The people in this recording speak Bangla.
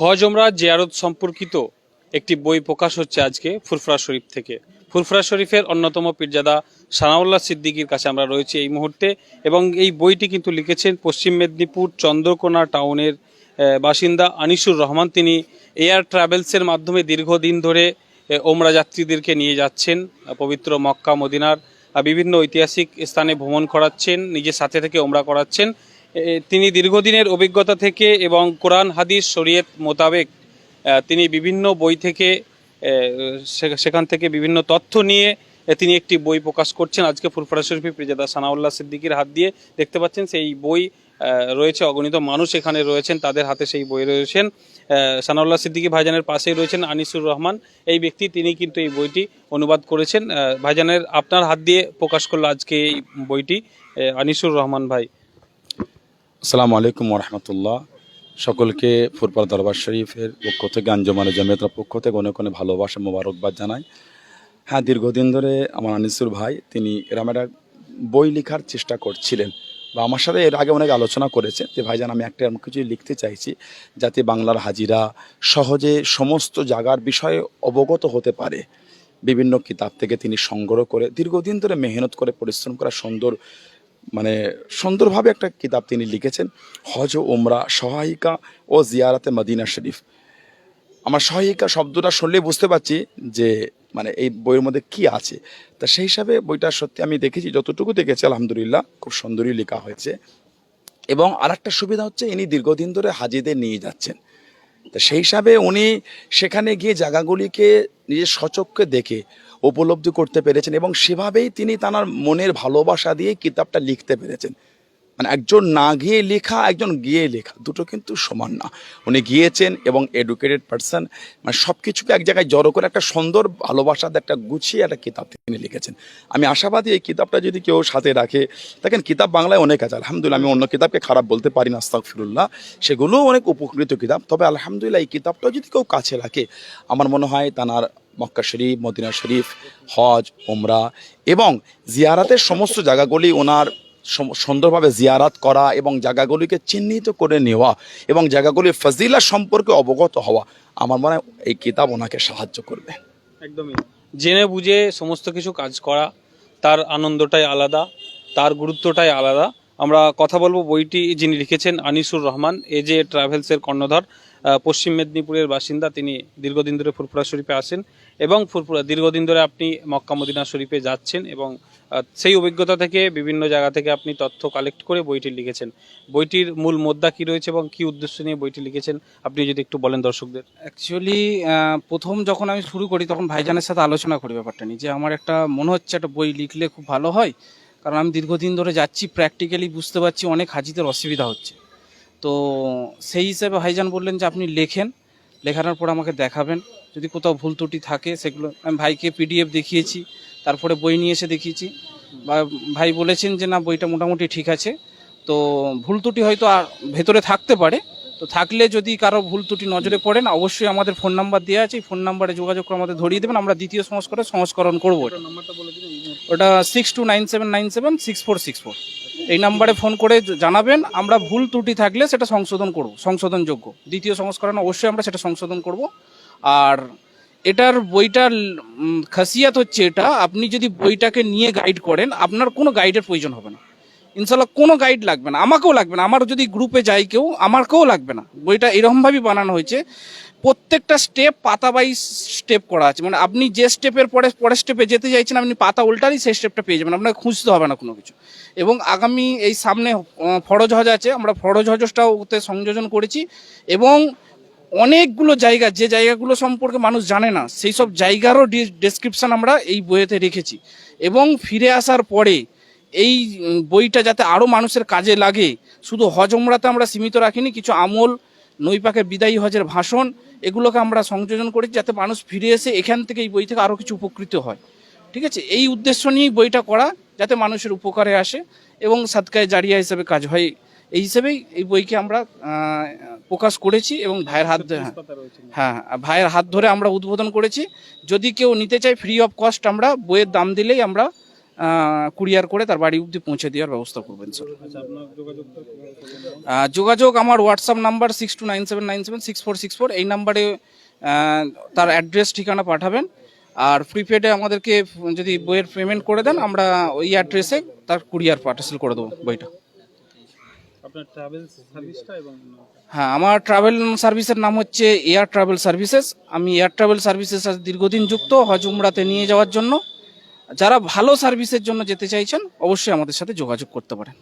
হজ ওমরা জিয়ারত সম্পর্কিত একটি বই প্রকাশ হচ্ছে আজকে ফুরফুরা শরীফ থেকে। ফুরফুরা শরীফের অন্যতম পীরজাদা সানাউল্লাহ সিদ্দিকীর কাছে আমরা রয়েছি এই মুহূর্তে এবং এই বইটি কিন্তু লিখেছেন পশ্চিম মেদিনীপুর চন্দ্রকোনা টাউনের বাসিন্দা আনিসুর রহমান। তিনি এয়ার ট্রাভেলসের মাধ্যমে দীর্ঘদিন ধরে ওমরা যাত্রীদেরকে নিয়ে যাচ্ছেন, পবিত্র মক্কা, মদিনার বিভিন্ন ঐতিহাসিক স্থানে ভ্রমণ করাচ্ছেন, নিজের সাথে থেকে ওমরা করাচ্ছেন। তিনি দীর্ঘদিনের অভিজ্ঞতা থেকে এবং কোরআন, হাদিস, শরীয়ত মোতাবেক তিনি বিভিন্ন বই থেকে সেখান থেকে বিভিন্ন তথ্য নিয়ে তিনি একটি বই প্রকাশ করছেন। আজকে ফুরফুরা শরীফি প্রিজাদা সানাউল্লাহ সিদ্দিকির হাত দিয়ে দেখতে পাচ্ছেন, সেই বই রয়েছে। অগণিত মানুষ এখানে রয়েছেন, তাদের হাতে সেই বই রয়েছেন। সানাউল্লাহ সিদ্দিকী ভাইজানের পাশেই রয়েছেন আনিসুর রহমান। এই ব্যক্তি, তিনি কিন্তু এই বইটি অনুবাদ করেছেন। ভাইজানের আপনার হাত দিয়ে প্রকাশ করল আজকে এই বইটি আনিসুর রহমান ভাই। আসসালামু আলাইকুম রহমতুল্লাহ। সকলকে ফুরপার দরবার শরীফের পক্ষ থেকে আঞ্জমানের জামিয়াতের পক্ষ থেকে অনেক অনেক ভালোবাসা, মোবারকবাদ জানাই। হ্যাঁ দীর্ঘদিন ধরে আমার আনিসুর ভাই, তিনি এরম একটা বই লেখার চেষ্টা করছিলেন। বা আমার সাথে এর আগে অনেক আলোচনা করেছে যে ভাইজান আমি একটা এরকম কিছু লিখতে চাইছি যাতে বাংলার হাজিরা সহজে সমস্ত জায়গার বিষয়ে অবগত হতে পারে। বিভিন্ন কিতাব থেকে তিনি সংগ্রহ করে দীর্ঘদিন ধরে মেহনত করে, পরিশ্রম করা, সুন্দর মানে সুন্দরভাবে একটা কিতাব তিনি লিখেছেন, হজ ওমরা সহায়িকা ও জিয়ারাতে মদিনা শরীফ। আমার সহায়িকা শব্দটা শুনলে বুঝতে পারছি যে মানে এই বইয়ের মধ্যে কি আছে। তা সেই হিসাবে বইটা সত্যি আমি দেখেছি, যতটুকু দেখেছি, আলহামদুলিল্লাহ, খুব সুন্দরই লেখা হয়েছে। এবং আর একটা সুবিধা হচ্ছে, ইনি দীর্ঘদিন ধরে হাজিদের নিয়ে যাচ্ছেন। তা সেই হিসাবে উনি সেখানে গিয়ে জায়গাগুলিকে নিজের সচক্ষে দেখে উপলব্ধি করতে পেরেছেন এবং সেভাবেই তিনি তার মনের ভালোবাসা দিয়ে কিতাবটা লিখতে পেরেছেন। মানে একজন না গিয়ে লেখা, একজন গিয়ে লেখা, দুটো কিন্তু সমান না। উনি গিয়েছেন এবং এডুকেটেড পার্সন মানে সব কিছুকে এক জায়গায় জড়ো করে একটা সুন্দর ভালোবাসার একটা গুছিয়ে একটা কিতাব তিনি লিখেছেন। আমি আশাবাদী এই কিতাবটা যদি কেউ সাথে রাখে, দেখেন কিতাব বাংলায় অনেক আছে, আলহামদুলিল্লাহ আমি অন্য কিতাবকে খারাপ বলতে পারি না আস্তাক ফিরুল্লাহ সেগুলোও অনেক উপকৃত কিতাব, তবে আলহামদুলিল্লাহ এই কিতাবটা যদি কেউ কাছে রাখে, আমার মনে হয় তানার মক্কা শরীফ, মদিনা শরীফ, হজ ওমরা এবং জিয়ারাতের সমস্ত জায়গাগুলি ওনার সুন্দরভাবে জিয়ারাত করা এবং জায়গাগুলিকে চিহ্নিত করে নেওয়া এবং জায়গাগুলির ফজিলা সম্পর্কে অবগত হওয়া আমার মনে হয় এই কিতাব ওনাকে সাহায্য করবে। একদমই। জেনে বুঝে সমস্ত কিছু কাজ করা, তার আনন্দটাই আলাদা, তার গুরুত্বটাই আলাদা। আমরা কথা বলব বইটি যিনি লিখেছেন আনিসুর রহমান, এ যে ট্রাভেলসের কর্ণধার পশ্চিম মেদিনীপুরের বাসিন্দা। তিনি দীর্ঘদিন ধরে ফুরফুরা শরীফে আসেন এবং ফুরফুরা, দীর্ঘদিন ধরে আপনি মক্কা মদিনা শরীফে যাচ্ছেন এবং সেই অভিজ্ঞতা থেকে বিভিন্ন জায়গা থেকে আপনি তথ্য কালেক্ট করে বইটি লিখেছেন। বইটির মূল মোদ্দা কি রয়েছে এবং কি উদ্দেশ্য নিয়ে বইটি লিখেছেন? আপনি যদি একটু বলেন দর্শকদের। অ্যাকচুয়ালি প্রথম যখন আমি শুরু করি, তখন ভাইজানের সাথে আলোচনা করি ব্যাপারটা নিয়ে যে আমার একটা মনে হচ্ছে একটা বই লিখলে খুব ভালো হয়। কারণ আমি দীর্ঘদিন ধরে যাচ্ছি প্র্যাকটিক্যালি বুঝতে পারছি অনেক হাজিদের অসুবিধা হচ্ছে। তো সেই হিসেবে ভাইজান বললেন যে আপনি লেখেন লেখানোর পর আমাকে দেখাবেন। যদি কোথাও ভুল ত্রুটি থাকে সেগুলো আমি ভাইকে পিডিএফ দেখিয়েছি তারপরে বই নিয়ে এসে দেখিয়েছি। বা ভাই বলেছেন যে না বইটা মোটামুটি ঠিক আছে। তো ভুল ত্রুটি হয়তো আর ভেতরে থাকতে পারে। তো থাকলে যদি কারও ভুল ত্রুটি নজরে পড়েন অবশ্যই আমাদের ফোন নাম্বার দেওয়া আছে। এই ফোন নাম্বারে যোগাযোগ করে আমাদের ধরিয়ে দেবেন। আমরা দ্বিতীয় সংস্করণে সংস্করণ করব ওটা। Six two nine seven nine seven six four six four এই নাম্বারে ফোন করে জানাবেন, আমরা ভুল ত্রুটি থাকলে সেটা সংশোধন করব, সংশোধনযোগ্য। দ্বিতীয় সংস্করণ অবশ্যই আমরা সেটা সংশোধন করব। আর এটার বইটার খাসিয়াত হচ্ছে এটা, আপনি যদি বইটাকে নিয়ে গাইড করেন, আপনার কোনো গাইডের প্রয়োজন হবে না। ইনশাল্লাহ কোনো গাইড লাগবে না। আমাকেও লাগবে না। আমার যদি গ্রুপে যাই কেউ, আমাকেও লাগবে না। বইটা এরকমভাবেই বানানো হয়েছে। প্রত্যেকটা স্টেপ পাতা বাই স্টেপ করা আছে। মানে আপনি যে স্টেপের পরে, পরের স্টেপে যেতে চাইছেন, আপনি পাতা উল্টারই সেই স্টেপটা পেয়ে যাবেন। আপনাকে খুঁজতে হবে না কোনো কিছু। এবং আগামী এই সামনে ফরজ হজ আছে। আমরা ফরজ হজটাও ওতে সংযোজন করেছি। এবং অনেকগুলো জায়গা, যে জায়গাগুলো সম্পর্কে মানুষ জানে না, সেই সব জায়গারও ডেসক্রিপশন আমরা এই বইয়েতে রেখেছি। এবং ফিরে আসার পরে এই বইটা যাতে আরও মানুষের কাজে লাগে শুধু হজ ওমরাতে আমরা সীমিত রাখিনি কিছু আমল নৈপাকের বিদায়ী হজের ভাষণ এগুলোকে আমরা সংযোজন করেছি যাতে মানুষ ফিরে এসে এখান থেকে এই বই থেকে আরও কিছু উপকৃত হয়। ঠিক আছে? এই উদ্দেশ্য নিয়েই বইটা করা যাতে মানুষের উপকারে আসে এবং সাদকায় জারিয়া হিসেবে কাজ হয়। এই হিসেবেই এই বইকে আমরা প্রকাশ করেছি এবং ভাইয়ের হাত ধরে হ্যাঁ হ্যাঁ হ্যাঁ, ভাইয়ের হাত ধরে আমরা উদ্বোধন করেছি। যদি কেউ নিতে চায় ফ্রি অফ কস্ট আমরা বইয়ের দাম দিলেই আমরা কুরিয়ার করে তার বাড়ি অব্দি পৌঁছে দেওয়ার ব্যবস্থা করবেন স্যার যোগাযোগ আমার WhatsApp number six two nine seven nine seven six four six four এই নাম্বারে তার অ্যাড্রেস ঠিকানা পাঠাবেন। আর প্রিপেডে আমাদেরকে যদি বইয়ের পেমেন্ট করে দেন আমরা ওই অ্যাড্রেসে তার কুরিয়ার পার্সেল করে দেবো বইটা। হ্যাঁ আমার ট্রাভেল সার্ভিসের নাম হচ্ছে এয়ার ট্রাভেল সার্ভিসেস আমি এয়ার ট্রাভেল সার্ভিসেস দীর্ঘদিন যুক্ত হজ উমরাতে নিয়ে যাওয়ার জন্য। যারা ভালো সার্ভিসের জন্য যেতে চাইছেন অবশ্যই আমাদের সাথে যোগাযোগ করতে পারেন।